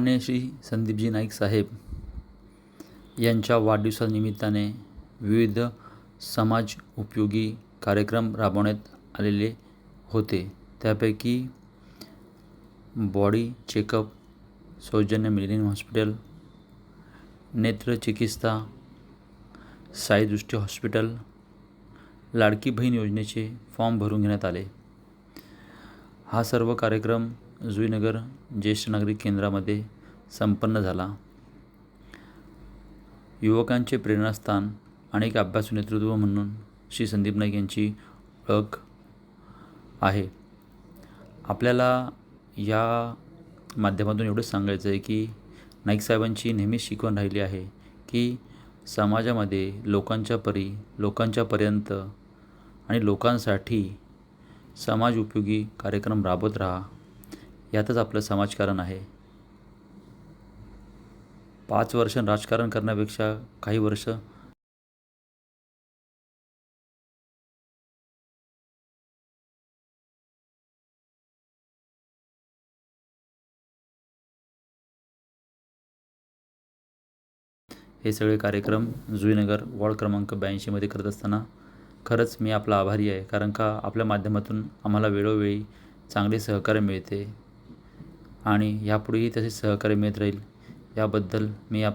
मान्य श्री संदीपजी नाईक साहेब यांच्या वाढदिवसानिमित्ताने विविध समाज उपयोगी कार्यक्रम राबवण्यात आलेले होते. त्यापैकी बॉडी चेकअप सौजन्य मिलेनियम हॉस्पिटल नेत्रचिकित्सा साईदृष्टी हॉस्पिटल लाडकी बहीण योजनेचे फॉर्म भरून घेण्यात आले. हा सर्व कार्यक्रम जुईनगर ज्येष्ठ नागरिक केंद्रामध्ये संपन्न झाला. युवकांचे प्रेरणास्थान आणि एक अभ्यासू नेतृत्व म्हणून श्री संदीप नाईक यांची ओळख आहे. आपल्याला या माध्यमातून एवढंच सांगायचं आहे की नाईक साहेबांची नेहमीच शिकवण राहिली आहे की समाजामध्ये लोकांच्या परी लोकांच्यापर्यंत आणि लोकांसाठी समाज उपयोगी कार्यक्रम राबवत राहा. यातच आपलं समाजकारण आहे. पाच वर्ष राजकारण करण्यापेक्षा काही वर्ष हे सगळे कार्यक्रम जुईनगर वॉर्ड क्रमांक ब्याऐंशीमध्ये करत असताना खरंच मी आपला आभारी आहे. कारण का? आपल्या माध्यमातून आम्हाला वेळोवेळी चांगले सहकार्य मिळते. आणि ह्यापुढेही तसे सहकार्य मिळत राहील. याबद्दल मी आप